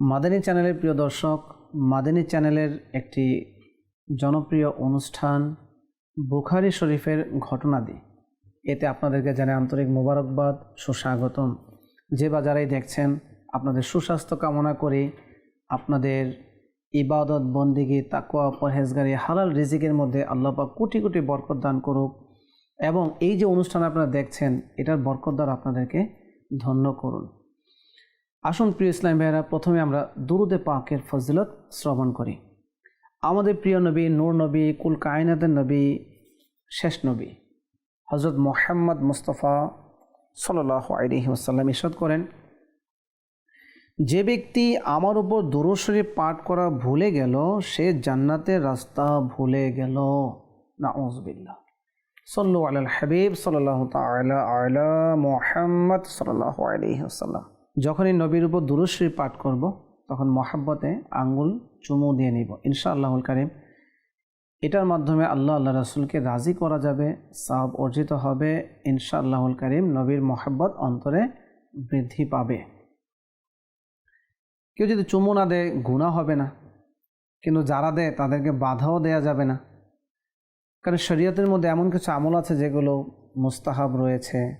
মাদানী চ্যানেলের প্রিয় দর্শক, মাদানী চ্যানেলের একটি জনপ্রিয় অনুষ্ঠান বুখারি শরীফের ঘটনাদি। এতে আপনাদেরকে জানাই আন্তরিক মোবারকবাদ, সুস্বাগতম। যে বা যারাই দেখছেন, আপনাদের সুস্বাস্থ্য কামনা করি। আপনাদের ইবাদত, বন্দিগি তাকুয়া পরহেজগারি, হালাল রিজিকের মধ্যে আল্লাপাক কোটি কোটি বরকত দান করুক এবং এই যে অনুষ্ঠান আপনারা দেখছেন, এটার বরকত দ্বারা আপনাদেরকে ধন্য করুন। আসুন প্রিয় ইসলাম ভাইয়েরা, প্রথমে আমরা দুরুদে পাকের ফজিলত শ্রবণ করি। আমাদের প্রিয় নবী, নূর নবী, কুল কায়নাতের নবী, শেষ নবী হজরত মোহাম্মদ মুস্তফা সাল্লাহ আলহি ওসাল্লাম ইসাদ করেন, যে ব্যক্তি আমার উপর দুরুশরী পাঠ করা ভুলে গেল, সে জান্নাতের রাস্তা ভুলে গেল। না ওজবিল্লা সল্লু আল হাবিব সাল্লাহ আলা মোহাম্মদ সাল্লাহ আলহি আসাল্লাম যখনই নবীর উপর দুরুশ্রী পাঠ করব, তখন মহাব্বতে আঙ্গুল চুমু দিয়ে নিব। ইনশা আল্লাহুল কারিম, এটার মাধ্যমে আল্লাহ আল্লাহ রাসুলকে রাজি করা যাবে সাব অর্জিত হবে। ইনশা আল্লাহুল কারিম, নবীর মহাব্বত অন্তরে বৃদ্ধি পাবে। কেউ যদি চুমু না দেয় গুণা হবে না। কিন্তু যারা দেয়, তাদেরকে বাধাও দেয়া যাবে না। কারণ শরীয়তের মধ্যে এমন কিছু আমল আছে যেগুলো মুস্তাহাব রয়েছে,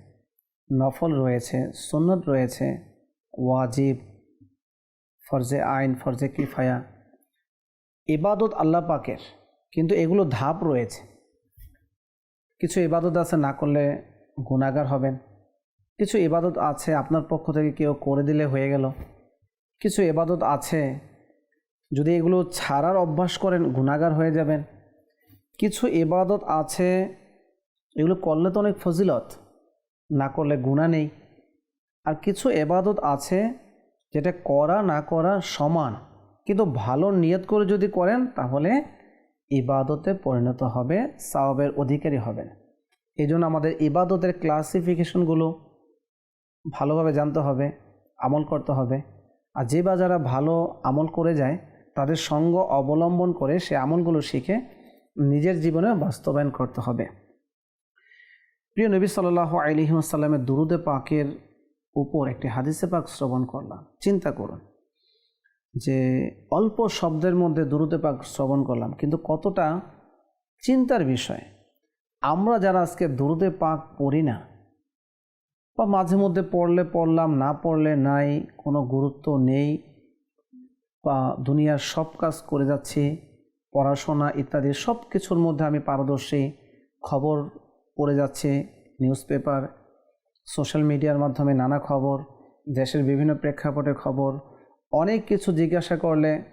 নফল রয়েছে, সুন্নত রয়েছে ওয়াজিব, ফরজে আইন, ফরজে কিফায়া। ইবাদত আল্লাহ পাকের, কিন্তু এগুলো ধাপ রয়েছে। কিছু ইবাদত আছে, না করলে গুণাগার হবেন। কিছু ইবাদত আছে, আপনার পক্ষ থেকে কেউ করে দিলে হয়ে গেল। কিছু ইবাদত আছে, যদি এগুলো ছাড়ার অভ্যাস করেন গুণাগার হয়ে যাবেন। কিছু ইবাদত আছে, এগুলো করলে তো অনেক ফজিলত, না করলে গুণা নেই। আর কিছু এবাদত আছে যেটা করা না করা সমান। কিন্তু ভালো নিয়ত করে যদি করেন, তাহলে ইবাদতে পরিণত হবে, সাওয়াবের অধিকারী হবেন। এই জন্য আমাদের ইবাদতের ক্লাসিফিকেশনগুলো ভালোভাবে জানতে হবে, আমল করতে হবে। আর যে বা যারা ভালো আমল করে যায়, তাদের সঙ্গ অবলম্বন করে সে আমলগুলো শিখে নিজের জীবনে বাস্তবায়ন করতে হবে। প্রিয় নবী সাল্লাহ আলিহাসাল্লামের দুরুদে পাকের উপর একটি হাদিসে পাক শ্রবণ করলাম। চিন্তা করুন যে অল্প শব্দের মধ্যে দুরুদে পাক শ্রবণ করলাম, কিন্তু কতটা চিন্তার বিষয়। আমরা যারা আজকে দুরুদে পাক পড়ি না, বা মাঝে মধ্যে পড়লে পড়লাম, না পড়লে নাই, কোনো গুরুত্ব নেই, বা দুনিয়ার সব কাজ করে যাচ্ছি, পড়াশোনা ইত্যাদি সব কিছুর মধ্যে আমি পারদর্শী, খবর পড়ে যাচ্ছে নিউজ পেপার সোশ্যাল মিডিয়ার মাধ্যমে নানা খবর, দেশের বিভিন্ন প্রেক্ষাপটের খবর, অনেক কিছু জিজ্ঞাসা করলে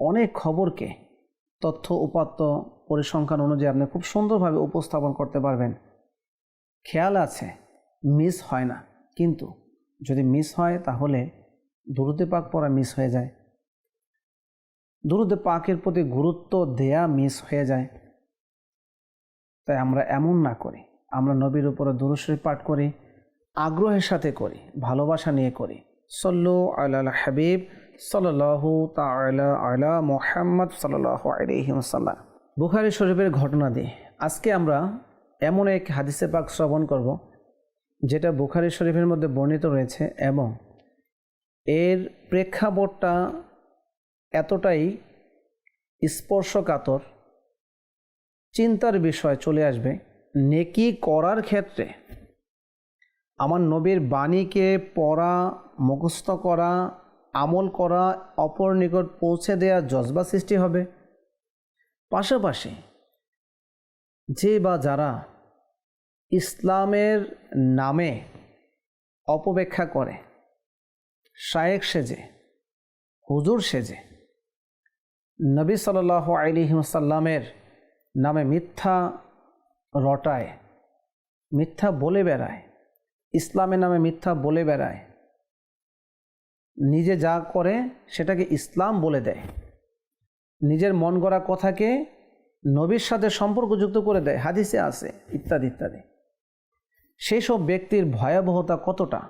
অনেক খবরকে তথ্য উপাত্ত পরিসংখ্যান অনুযায়ী আপনি খুব সুন্দরভাবে উপস্থাপন করতে পারবেন। খেয়াল আছে, মিস হয় না। কিন্তু যদি মিস হয়, তাহলে দুরুদে পাক পড়া মিস হয়ে যায়। দুরুদে পাকের প্রতি গুরুত্ব দেয়া মিস হয়ে যায়। তাই আমরা এমন না করি। আমরা নবীর উপরে দুরুশ্রী পাঠ করি, আগ্রহের সাথে করি, ভালোবাসা নিয়ে করি। সল্লু আল্লাহ হাবিব সাল্লাহু তালা আলা মোহাম্মদ সাল্লাহ আলহিমসাল্লাম বুখারি শরীফের ঘটনা দিয়ে আজকে আমরা এমন এক হাদিসে পাক শ্রবণ করব, যেটা বুখারি শরীফের মধ্যে বর্ণিত রয়েছে এবং এর প্রেক্ষাপটটা এতটাই স্পর্শকাতর, চিন্তার বিষয় চলে আসবে নেকি করার ক্ষেত্রে আমার নবীর বাণীকে পড়া, মুখস্থ করা, আমল করা, অপর নিকট পৌঁছে দেওয়া জজবা সৃষ্টি হবে। পাশাপাশি যে বা যারা ইসলামের নামে অপব্যাখ্যা করে, শায়েক সেজে, হুজুর সেজে, নবী সাল আলিহাসাল্লামের নামে মিথ্যা রটায়, মিথ্যা বলে বেড়ায়, ইসলামের নামে মিথ্যা বলে বেড়ায়। নিজে যা করে সেটাকে ইসলাম বলে দেয়। নিজের মন গড়া কথাকে নবীর সাথে সম্পর্কযুক্ত করে দেয়। হাদিসে আছে, ইত্যাদি ইত্যাদি। সেই সব ব্যক্তির ভয়াবহতা কতটা?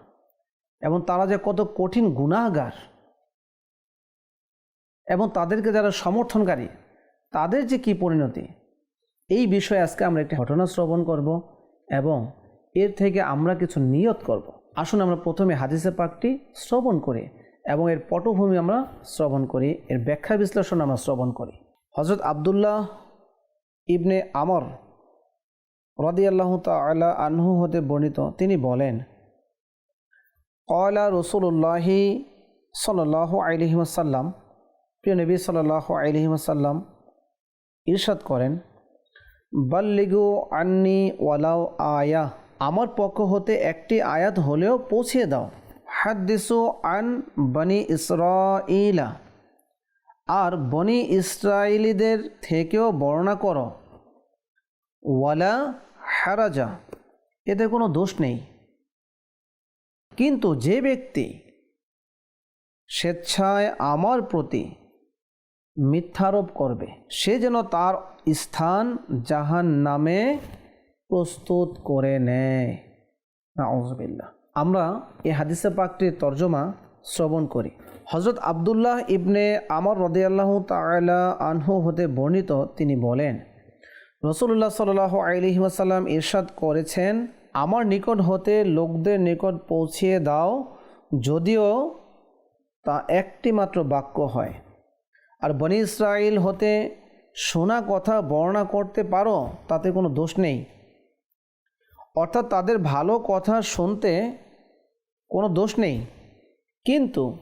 এবং তারা যে কত কঠিন গুণাগার এবং তাদেরকে যারা সমর্থনকারী, তাদের যে কি পরিণতি? এই বিষয়ে আজকে আমরা একটি ঘটনা শ্রবণ করব এবং এর থেকে আমরা কিছু নিয়ত করব। আসুন আমরা প্রথমে হাদিসে পাকটি শ্রবণ করি এবং এর পটভূমি আমরা শ্রবণ করি, এর ব্যাখ্যা বিশ্লেষণ আমরা শ্রবণ করি। হজরত আবদুল্লাহ ইবনে আমর রদিয়াল্লাহ তালা আনহু হতে বর্ণিত, তিনি বলেন কয়লা রসুল্লাহি সাল্লাহ আলহিমাসাল্লাম প্রিয় নবী সাল্লাহ আলহিমাসাল্লাম ইরশাদ করেন বাল্লিগু আন্নি ওয়ালাও আয়া, আমার পক্ষ হতে একটি আয়াত হলেও পৌঁছিয়ে দাও। হাদ্দিসু আন বনি ইসরাইলা আর বনি ইসরায়েলিদের থেকেও বর্ণনা করো। ওয়ালা হারাজা, এতে কোনো দোষ নেই। কিন্তু যে ব্যক্তি স্বেচ্ছায় আমার প্রতি মিথ্যারোপ করবে, সে যেন তার স্থান জাহান নামে প্রস্তুত করে নেয়। আমরা এই হাদিসে পাকটির তর্জমা শ্রবণ করি। হজরত আবদুল্লাহ ইবনে আমর রদিয়াল্লাহ তালা আনহু হতে বর্ণিত তিনি বলেন রসুল্লাহ সাল আলহি ওয়াসাল্লাম ইরশাদ করেছেন, আমার নিকট হতে লোকদের নিকট পৌঁছিয়ে দাও, যদিও তা একটি মাত্র বাক্য হয়। আর বনি ইসরায়েল হতে শোনা কথা বর্ণনা করতে পারো, তাতে কোনো দোষ নেই। অর্থাৎ তাদের ভালো কথা শুনতে কোনো দোষ নেই। কিন্তু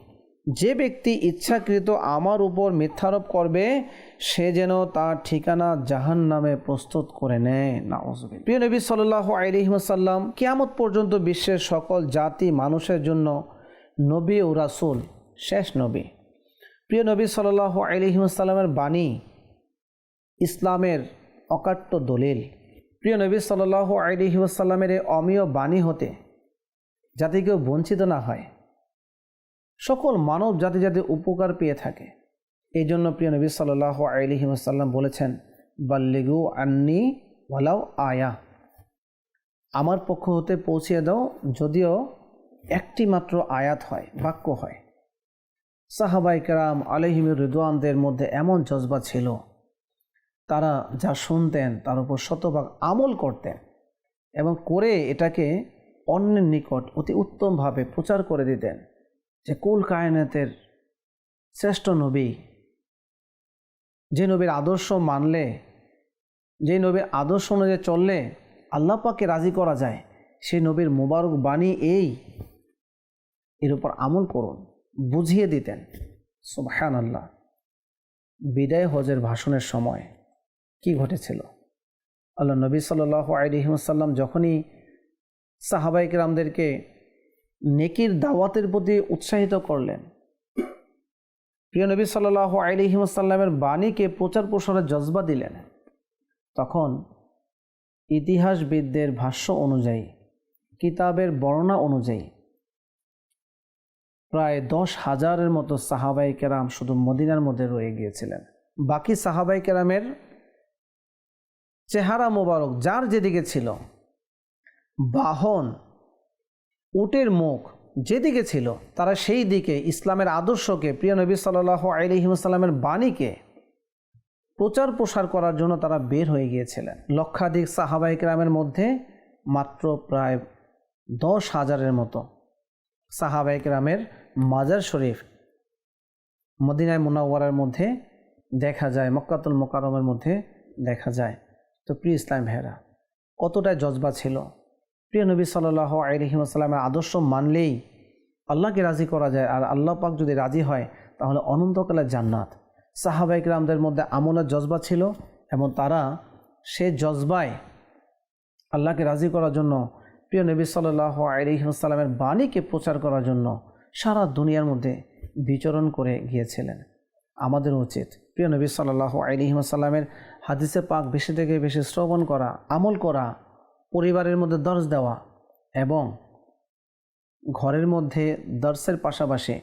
যে ব্যক্তি ইচ্ছাকৃত আমার উপর মিথ্যারোপ করবে, সে যেন তার ঠিকানা জাহান নামে প্রস্তুত করে নেয়। না প্রিয় নবী সাল্লাহ আলহিমসাল্লাম কিয়ামত পর্যন্ত বিশ্বের সকল জাতি মানুষের জন্য নবী ও রাসুল, শেষ নবী। প্রিয় নবী সাল্লাহ আলহিমসাল্লামের বাণী ইসলামের অকাট্য দলিল। প্রিয় নবী সাল্লাহ আলহিমসাল্লামের এই অমীয় বাণী হতে যাতে কেউ বঞ্চিত না হয়। সকল মানব জাতি যাতে উপকার পেয়ে থাকে। এই জন্য প্রিয় নবী সাল্লাহ আলহিমসাল্লাম বলেছেন, বাল্লিগু আন্নি ওয়ালাও আয়া। আমার পক্ষ হতে পৌঁছিয়ে দাও, যদিও একটি মাত্র আয়াত হয়, বাক্য হয়। সাহাবাই কেরাম আলহিমুর রিদওয়ানদের মধ্যে এমন জজবা ছিল তারা যা শুনতেন, তার উপর শতভাগ আমল করতেন এবং করে এটাকে অন্যের নিকট অতি উত্তমভাবে প্রচার করে দিতেন যে কুল কায়নাতের শ্রেষ্ঠ নবী, যে নবীর আদর্শ মানলে, যে নবীর আদর্শ অনুযায়ী চললে আল্লাহ পাকে রাজি করা যায়, সেই নবীর মোবারক বাণী এই। এর উপর আমল করুন, বুঝিয়ে দিতেন। সুবহান আল্লাহ বিদায় হজের ভাষণের সময়। কি ঘটেছিল? আল্লাহ নবী সাল আলিহাসাল্লাম যখনই সাহাবাইক রামদেরকে নেকির দাওয়াতের প্রতি উৎসাহিত করলেন, প্রিয় নবী সাল্লাহ আলিহিমসাল্লামের বাণীকে প্রচার প্রসারের জজবা দিলেন, তখন ইতিহাসবিদদের ভাষ্য অনুযায়ী, কিতাবের বর্ণনা অনুযায়ী প্রায় দশ হাজারের মতো সাহাবাই কেরাম শুধু মদিনার মধ্যে রয়ে গিয়েছিলেন। বাকি সাহাবাই কেরামের চেহারা মোবারক, যার যেদিকে ছিল। বাহন, উটের মুখ যেদিকে ছিল, তারা সেই দিকে ইসলামের আদর্শকে, প্রিয় নবী সাল্লাহ আলহিমসাল্লামের বাণীকে প্রচার প্রসার করার জন্য তারা বের হয়ে গিয়েছিলেন। লক্ষাধিক সাহাবাহিক রামের মধ্যে মাত্র প্রায় দশ হাজারের মতো সাহাবাহিক রামের মাজার শরীফ মদিনায় মুনাওয়ারার মধ্যে দেখা যায়, মক্কাতুল মোকারমের মধ্যে দেখা যায়। তো প্রিয় ইসলাম ভেরা কতটাই জজবা ছিল? প্রিয় নবী সাল্লাহ আলহিমসাল্লামের আদর্শ মানলেই আল্লাহকে রাজি করা যায় আর আল্লাহ পাক যদি রাজি হয়, তাহলে অনন্তকালের জান্নাত। সাহাবাইক রামদের মধ্যে আমলের জজবা ছিল এবং তারা সে জজবায় আল্লাহকে রাজি করার জন্য, প্রিয় নবী সাল্লাহ আলহিমসাল্লামের বাণীকে প্রচার করার জন্য সারা দুনিয়ার মধ্যে বিচরণ করে গিয়েছিলেন। আমাদের উচিত, প্রিয় নবী সাল্লাহ আলহিমসাল্লামের হাদিসে পাক বেশি থেকে বেশি শ্রবণ করা, আমল করা, পরিবারের মধ্যে দর্শ দেওয়া এবং ঘরের মধ্যে দর্শের পাশাপাশি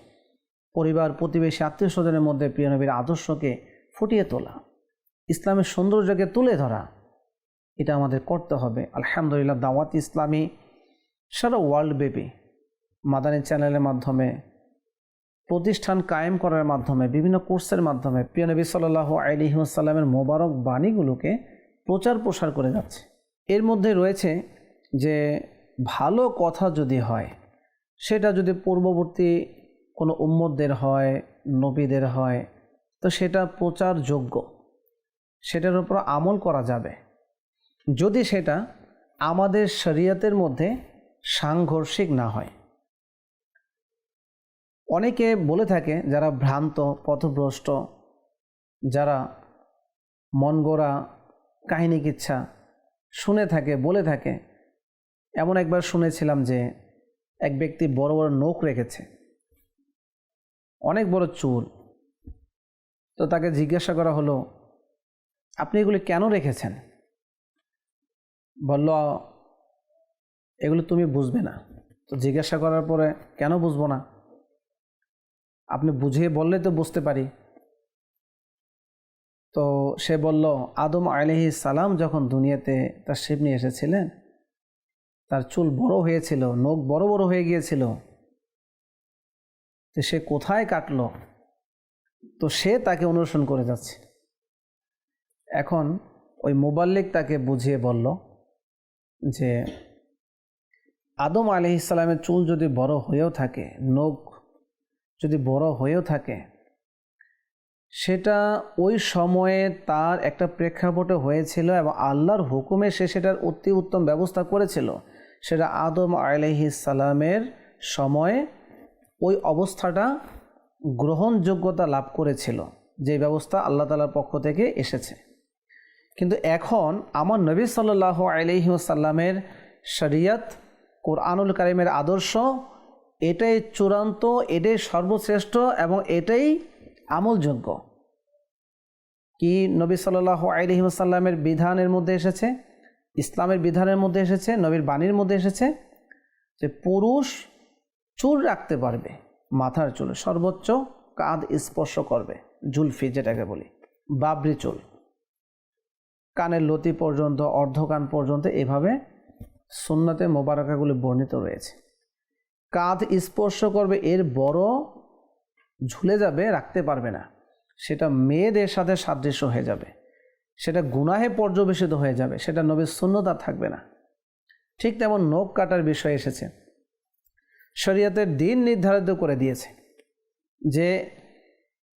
পরিবার, প্রতিবেশী, আত্মীয় স্বজনের মধ্যে প্রিয় নবীর আদর্শকে ফুটিয়ে তোলা, ইসলামের সৌন্দর্যকে তুলে ধরা, এটা আমাদের করতে হবে। আলহামদুলিল্লাহ, দাওয়াত ইসলামী সারা ওয়ার্ল্ড ব্যাপী। মাদানী চ্যানেলের মাধ্যমে প্রতিষ্ঠান কায়েম করার মাধ্যমে, বিভিন্ন কোর্সের মাধ্যমে প্রিয় নবী সাল্লাহ আলিহাসাল্লামের মোবারক বাণীগুলোকে প্রচার প্রসার করে যাচ্ছে। এর মধ্যে রয়েছে যে, ভালো কথা যদি হয়, সেটা যদি পূর্ববর্তী কোনো উম্মতদের হয়, নবীদের হয়, তো সেটা প্রচারযোগ্য। সেটার উপর আমল করা যাবে। যদি সেটা আমাদের শরীয়তের মধ্যে সাংঘর্ষিক না হয় অনেকে বলে থাকে যারা ভ্রান্ত, পথভ্রষ্ট, যারা মন গড়া কাহিনী কিচ্ছা শুনে থাকে, বলে থাকে। এমন একবার শুনেছিলাম যে এক ব্যক্তি বড় বড় নখ রেখেছে। অনেক বড় চুল। তো তাকে জিজ্ঞাসা করা হলো, আপনি এগুলি কেন রেখেছেন? বলল, এগুলো তুমি বুঝবে না। তো জিজ্ঞাসা করার পরে, কেন বুঝব না? আপনি বুঝিয়ে বললে তো বুঝতে পারি। তো সে বলল, আদম আলহি সালাম যখন দুনিয়াতে তার শিব নিয়ে এসেছিলেন, তার চুল বড় হয়েছিল, নখ বড় বড় হয়ে গিয়েছিল। তো সে কোথায় কাটলো? তো সে তাকে অনুসরণ করে যাচ্ছে। এখন ওই মোবাল্লিক তাকে বুঝিয়ে বলল যে, আদম আলি ইসলামের চুল যদি বড় হয়েও থাকে, নখ যদি বড় হয়েও থাকে, সেটা ওই সময়ে তার একটা প্রেক্ষাপটে হয়েছিল এবং আল্লাহর হুকুমে সে সেটার অতি উত্তম ব্যবস্থা করেছিল। সেটা আদম আলহিসালামের সময়ে ওই অবস্থাটা গ্রহণযোগ্যতা লাভ করেছিল, যে ব্যবস্থা আল্লাহ তালার পক্ষ থেকে এসেছে। কিন্তু এখন আমার নবী সাল্লাহ আলহিসাল্লামের শরিয়ত কোরআনুল কারিমের আদর্শ এটাই চূড়ান্ত, এটাই সর্বশ্রেষ্ঠ এবং এটাই আমলযোগ্য কি নবী সাল্লাহ আলহিমসাল্লামের বিধানের মধ্যে এসেছে? ইসলামের বিধানের মধ্যে এসেছে, নবীর বাণীর মধ্যে এসেছে যে পুরুষ চুল রাখতে পারবে, মাথার চুল, সর্বোচ্চ কাঁধ স্পর্শ করবে, জুলফি যেটাকে বলি, বাবরি চুল। কানের লতি পর্যন্ত, অর্ধকান পর্যন্ত এভাবে সুন্নতে মোবারকাগুলি বর্ণিত রয়েছে। কাঁধ স্পর্শ করবে, এর বড় ঝুলে যাবে, রাখতে পারবে না। সেটা মেয়েদের সাথে সাদৃশ্য হয়ে যাবে। সেটা গুনাহে পর্যবেসিত হয়ে যাবে। সেটা নবীর শূন্যতা থাকবে না। ঠিক তেমন নখ কাটার বিষয় এসেছে। শরীয়তের দিন নির্ধারিত করে দিয়েছে যে,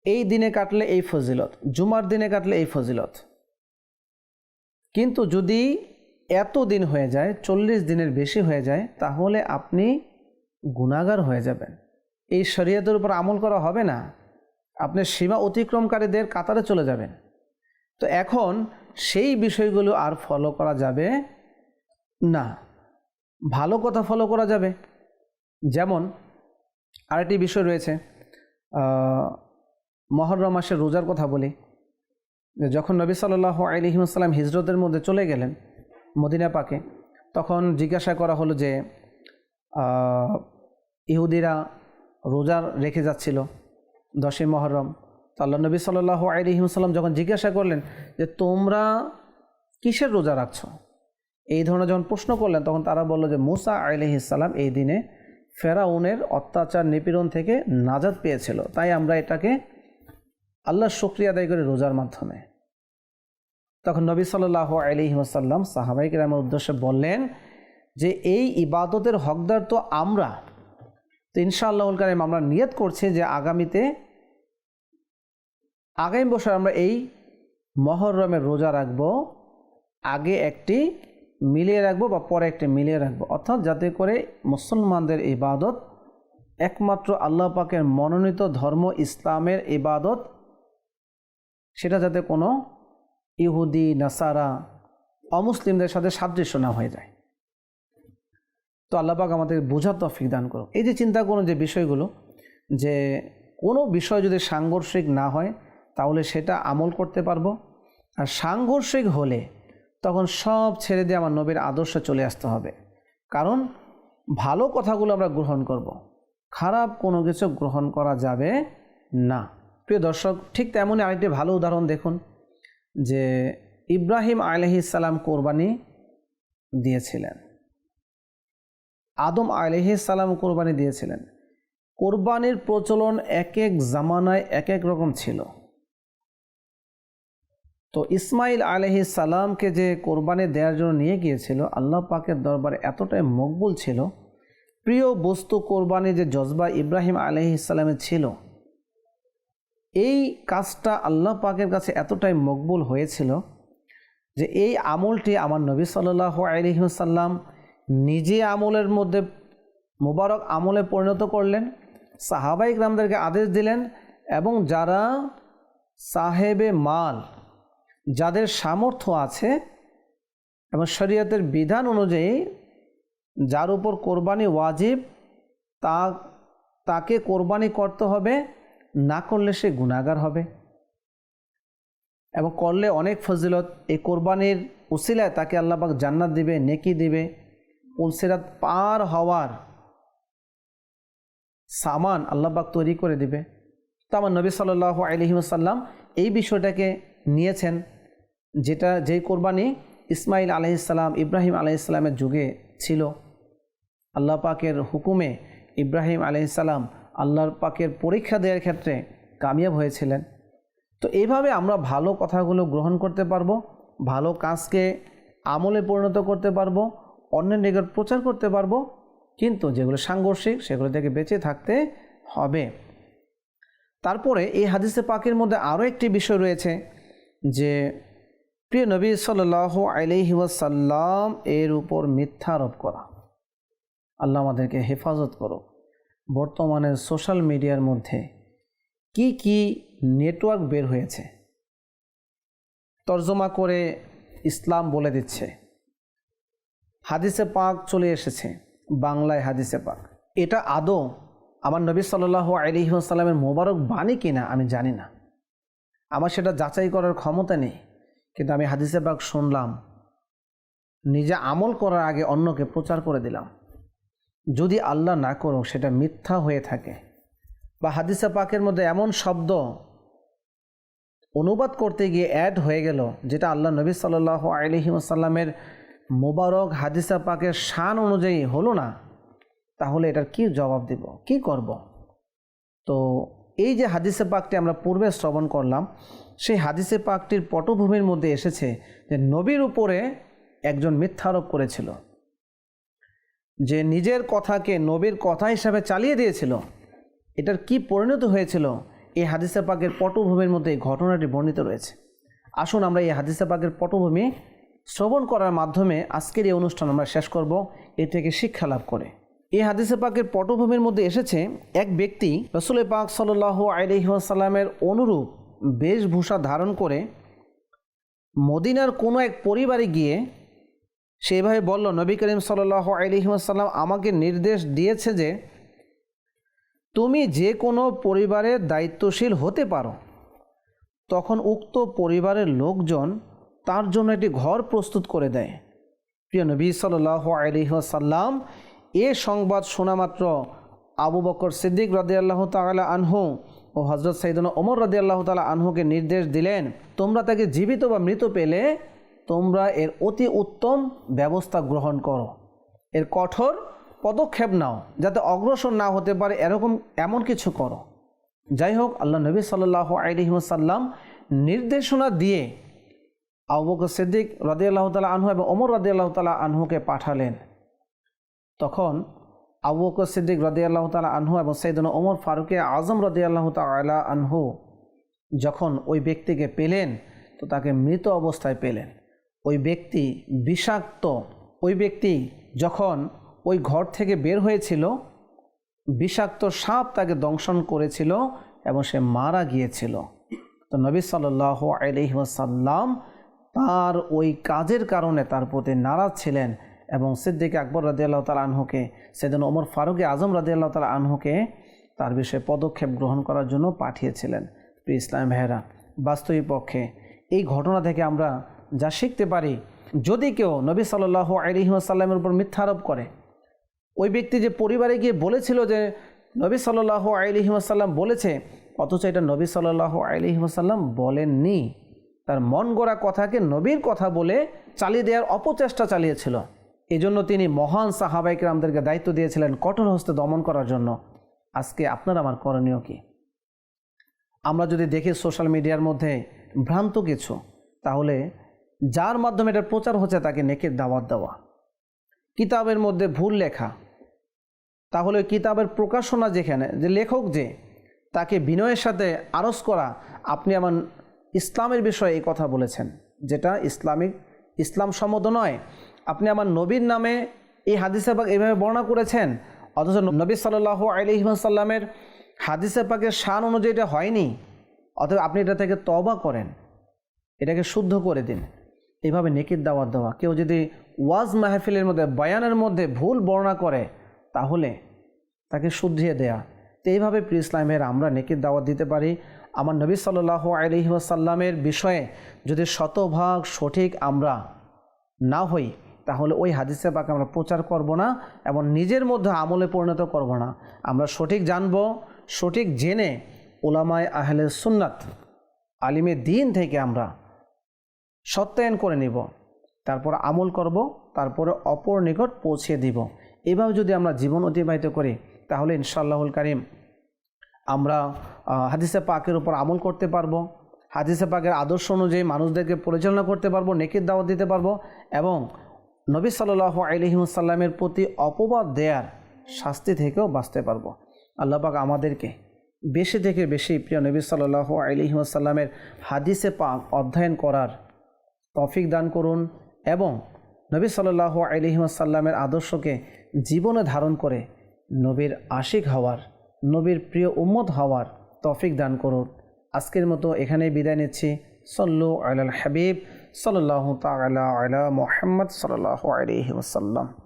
এই দিনে কাটলে এই ফজিলত, জুমার দিনে কাটলে এই ফজিলত। কিন্তু যদি এত দিন হয়ে যায়, চল্লিশ দিনের বেশি হয়ে যায়, তাহলে আপনি গুণাগার হয়ে যাবেন। এই শরীয়তের উপর আমল করা হবে না। আপনি সীমা অতিক্রমকারীদের কাতারে চলে যাবেন। তো এখন সেই বিষয়গুলো আর ফলো করা যাবে না। ভালো কথা ফলো করা যাবে। যেমন আরেকটি বিষয় রয়েছে মহরম মাসের রোজার কথা বলি। যখন নবী সাল্লাহ আলহিমসাল্লাম হিজরতের মধ্যে চলে গেলেন মদিনা পাকে, তখন জিজ্ঞাসা করা হলো যে ইহুদিরা রোজার রেখে যাচ্ছিল দশই মহরম। তো আল্লাহ নবী সাল্লাহ আলহিমসাল্লাম যখন জিজ্ঞাসা করলেন যে, তোমরা কিসের রোজা রাখছো? এই ধরনের যখন প্রশ্ন করলেন, তখন তারা বলল যে, মুসা আলহিসাল্লাম এই দিনে ফেরাউনের অত্যাচার নিপীড়ন থেকে নাজাদ পেয়েছিল। তাই আমরা এটাকে আল্লাহর শুক্রিয়া আদায় করি রোজার মাধ্যমে। তখন নবী সাল্লাহ আলিহাসাল্লাম সাহাবাইক রামের উদ্দেশ্যে বললেন যে, এই ইবাদতের হকদার তো আমরা। তো ইনশাআল্লাহুল কারিম আমরা নিয়ত করছি যে আগামীতে আগামী বছর আমরা এই মহরমের রোজা রাখব, আগে একটি মিলিয়ে রাখব বা পরে একটি মিলিয়ে রাখব। অর্থাৎ যাতে করে মুসলমানদের ইবাদত, একমাত্র আল্লাহ পাকের মনোনীত ধর্ম ইসলামের ইবাদত, সেটা যাতে কোনো ইহুদি, নাসারা, অমুসলিমদের সাথে সাদৃশ্য না হয়ে যায়। তো আল্লাপাক আমাদের বোঝার তফিক দান করো এই যে চিন্তা করুন যে বিষয়গুলো, যে কোনো বিষয় যদি সাংঘর্ষিক না হয়, তাহলে সেটা আমল করতে পারব। আর সাংঘর্ষিক হলে তখন সব ছেড়ে দিয়ে আমার নবীর আদর্শে চলে আসতে হবে। কারণ ভালো কথাগুলো আমরা গ্রহণ করব। খারাপ কোনো কিছু গ্রহণ করা যাবে না। প্রিয় দর্শক, ঠিক তেমনই আরেকটি ভালো উদাহরণ দেখুন, যে ইব্রাহিম আলহিসাল্লাম কোরবানি দিয়েছিলেন। আদম আলহিসাল্লাম কোরবানি দিয়েছিলেন। কোরবানির প্রচলন এক এক জামানায় এক এক রকম ছিল। তো ইসমাইল আলহি সালামকে যে কোরবানি দেওয়ার জন্য নিয়ে গিয়েছিল, আল্লাহ পাকের দরবারে এতটাই মকবুল ছিল। প্রিয় বস্তু কোরবানি যে জজবা ইব্রাহিম আলহি ইসালামের ছিল, এই কাজটা আল্লাহ পাকের কাছে এতটাই মকবুল হয়েছিল যে এই আমলটি আমার নবী সাল্লাহ আলহিসাল্লাম নিজে আমলের মধ্যে মোবারক আমলে পরিণত করলেন, সাহাবাই গ্রামদেরকে আদেশ দিলেন এবং যারা সাহেবে মাল, যাদের সামর্থ্য আছে এবং শরীয়তের বিধান অনুযায়ী যার উপর কোরবানি ওয়াজিব, তা, তাকে কোরবানি করতে হবে, না করলে সে গুণাগার হবে। এবং করলে অনেক ফজিলত, এই কোরবানির উসিলায় তাকে আল্লাহবাক জান্নাত দিবে, নেকি দিবে। উলসিরাত পার হওয়ার সামান আল্লাহবাক তৈরি করে দিবে। তো আমার নবী সাল্লাহ আলহিমসাল্লাম এই বিষয়টাকে নিয়েছেন, যেটা যেই কোরবানি ইসমাইল আলহিসাল্লাম ইব্রাহিম আলহিসাল্লামের যুগে ছিল। আল্লাহ পাকের হুকুমে ইব্রাহিম আলহিসাল্লাম আল্লাহর পাকের পরীক্ষা দেওয়ার ক্ষেত্রে কামিয়াব হয়েছিলেন। তো এইভাবে আমরা ভালো কথাগুলো গ্রহণ করতে পারব, ভালো কাজকে আমলে পরিণত করতে পারব অন্যের নিকট প্রচার করতে পারব, কিন্তু যেগুলো সাংঘর্ষিক, সেগুলো থেকে বেঁচে থাকতে হবে। তারপরে এই হাদিসে পাকের মধ্যে আরও একটি বিষয় রয়েছে যে, প্রিয় নবী সাল আলহি ওয়াসাল্লাম এর উপর মিথ্যা আরোপ করা। আল্লাহ আমাদেরকে হেফাজত করো বর্তমানে সোশ্যাল মিডিয়ার মধ্যে কি কি নেটওয়ার্ক বের হয়েছে, তর্জমা করে ইসলাম বলে দিচ্ছে। হাদিসে পাক চলে এসেছে, বাংলায় হাদিসে পাক। এটা আদৌ আমার নবী সাল্লাহ আলিহাসাল্লামের মোবারক বাণী কিনা আমি জানি না। আমার সেটা যাচাই করার ক্ষমতা নেই, কিন্তু আমি হাদিসে পাক শুনলাম, নিজে আমল করার আগে অন্যকে প্রচার করে দিলাম। যদি আল্লাহ না করো সেটা মিথ্যা হয়ে থাকে বা হাদিসে পাকের মধ্যে এমন শব্দ অনুবাদ করতে গিয়ে অ্যাড হয়ে গেল, যেটা আল্লাহ নবী সাল্লাহ আলহিমসাল্লামের মোবারক হাদিসা পাকের শান অনুযায়ী হলো না, তাহলে এটার কি জবাব দিব? কি করব? তো এই যে হাদিসে পাকটি আমরা পূর্বে শ্রবণ করলাম, সেই হাদিসে পাকটির পটভূমির মধ্যে এসেছে যে নবীর উপরে একজন মিথ্যারোপ করেছিল। যে নিজের কথাকে নবীর কথা হিসাবে চালিয়ে দিয়েছিল, এটার কি পরিণত হয়েছিল? এই হাদিসে পাকের পটভূমির মধ্যে এই ঘটনাটি বর্ণিত রয়েছে। আসুন আমরা এই হাদিসে পাকের পটভূমি শ্রবণ করার মাধ্যমে আজকের এই অনুষ্ঠান আমরা শেষ করব। এ থেকে শিক্ষা লাভ করে। এই হাদিসে পাকের পটভূমির মধ্যে এসেছে, এক ব্যক্তি রসুল পাক সাল আলহিহাসাল্লামের অনুরূপ বেশভূষা ধারণ করে মদিনার কোনো এক পরিবারে গিয়ে সেইভাবে বলল, নবী করিম সাল আলহিহাসাল্লাম আমাকে নির্দেশ দিয়েছে যে তুমি যে কোনো পরিবারের দায়িত্বশীল হতে পারো। তখন উক্ত পরিবারের লোকজন তার জন্য একটি ঘর প্রস্তুত করে দেয়। প্রিয় নবী সাল আলহিহাসাল্লাম এ সংবাদ শোনা মাত্র আবু বকর সিদ্দিক রদি আল্লাহ তালা আনহু ও হজরত সৈদন ওমর রদি আল্লাহ তালা আনহুকে নির্দেশ দিলেন, তোমরা তাকে জীবিত বা মৃত পেলে তোমরা এর অতি উত্তম ব্যবস্থা গ্রহণ করো। এর কঠোর পদক্ষেপ নাও, যাতে অগ্রসর না হতে পারে এরকম এমন কিছু করো। যাই হোক, আল্লাহ নবী সাল্লাহ আলহিমসাল্লাম নির্দেশনা দিয়ে আবু বকর সিদ্দিক রদি আল্লাহ তালা আনহু এবং ওমর রদি আল্লাহ তালা আনহুকে পাঠালেন। তখন আবু বকর সিদ্দিক রদি আল্লাহ তালা আনহু এবং সৈদন ওমর ফারুকে আজম রদি আল্লাহ তালা আনহু যখন ওই ব্যক্তিকে পেলেন, তো তাকে মৃত অবস্থায় পেলেন। ওই ব্যক্তি বিষাক্ত। ওই ব্যক্তি যখন ওই ঘর থেকে বের হয়েছিল, বিষাক্ত সাপ তাকে দংশন করেছিল এবং সে মারা গিয়েছিল। তো নবী সাল্লাহ আলহিহাসাল্লাম তার ওই কাজের কারণে তার প্রতি নারাজ ছিলেন এবং সিদ্দিক আকবর রাজি আল্লাহ তালা আনহুকে, সেদিন ওমর ফারুকে আজম রাজি আল্লাহ তালা আনহুকে তার বিষয়ে পদক্ষেপ গ্রহণ করার জন্য পাঠিয়েছিলেন। প্রিয় ইসলাম ভাইয়েরা, বাস্তবিক পক্ষে এই ঘটনা থেকে আমরা যা শিখতে পারি, যদি কেউ নবী সাল্লাহ আলহিহাসাল্লামের উপর মিথ্যারোপ করে, ওই ব্যক্তি যে পরিবারে গিয়ে বলেছিল যে নবী সাল্লাহ আলিহিমাসাল্লাম বলেছে, অথচ এটা নবী সাল্লাহ আলিহিমাসাল্লাম বলেননি। তার মন গড়া কথাকে নবীর কথা বলে চালিয়ে দেওয়ার অপচেষ্টা চালিয়েছিল। এই জন্য তিনি মহান সাহাবাইকে আমাদেরকে দায়িত্ব দিয়েছিলেন কঠোর হস্তে দমন করার জন্য। আজকে আপনার আমার করণীয় কি? আমরা যদি দেখি সোশ্যাল মিডিয়ার মধ্যে ভ্রান্ত কিছু, তাহলে যার মাধ্যমে এটা প্রচার হচ্ছে তাকে নেকের দাওয়াত দেওয়া। কিতাবের মধ্যে ভুল লেখা, তাহলে কিতাবের প্রকাশনা যেখানে, যে লেখক যে, তাকে বিনয়ের সাথে আরজ করা, আপনি আমার ইসলামের বিষয়ে এই কথা বলেছেন, যেটা ইসলামিক ইসলাম সম্মত নয়। আপনি আমার নবীর নামে এই হাদিসে পাক এইভাবে বর্ণনা করেছেন, অথচ নবী সাল্লাহ আলহিমসাল্লামের হাদিসে পাকের শান অনুযায়ী এটা হয়নি অথবা আপনি এটা থেকে তবা করেন, এটাকে শুদ্ধ করে দিন। এইভাবে নেকির দাওয়াত দেওয়া। কেউ যদি ওয়াজ মাহফিলের মধ্যে, বয়ানের মধ্যে ভুল বর্ণনা করে, তাহলে তাকে শুদ্ধিয়ে দেয়া। তো এইভাবে প্রিয় ইসলামের আমরা নেকির দাওয়াত দিতে পারি। আমার নবী সাল্লাহ আলহিহাসাল্লামের বিষয়ে যদি শতভাগ সঠিক আমরা না হই, তাহলে ওই হাদিসে পাকে আমরা প্রচার করব না এবং নিজের মধ্যে আমলে পরিণত করব না। আমরা সঠিক জানব, সঠিক জেনে ওলামায় আহলে সুন্নাত, আলিমে দিন থেকে আমরা সত্যায়ন করে নিব, তারপর আমল করব, তারপরে অপর নিকট পৌঁছে দিব। এভাবে যদি আমরা জীবন অতিবাহিত করি, তাহলে ইনশাআল্লাহুল করিম আমরা হাদিসে পাকের উপর আমল করতে পারব, হাদিসে পাকের আদর্শ অনুযায়ী মানুষদেরকে পরিচালনা করতে পারব, নেকির দাওয়াত দিতে পারব এবং নবী সাল্লাহ আলহিমসাল্লামের প্রতি অপবাদ দেয়ার শাস্তি থেকেও বাঁচতে পারব। আল্লাহ পাক আমাদেরকে বেশি থেকে বেশি প্রিয় নবী সাল্লাহ আলহিমসাল্লামের হাদিসে পাক অধ্যয়ন করার তফিক দান করুন এবং নবী সাল্লাহ আলহিমসাল্লামের আদর্শকে জীবনে ধারণ করে নবীর আশিক হওয়ার নবীর প্রিয় উম্মত হওয়ার তফিক দান করুন। আজকের মতো এখানেই বিদায় নিচ্ছি। সল্লু আল হাবিব সাল্লাহ তালা আলা মোহাম্মদ সাল্লাহ আলহিম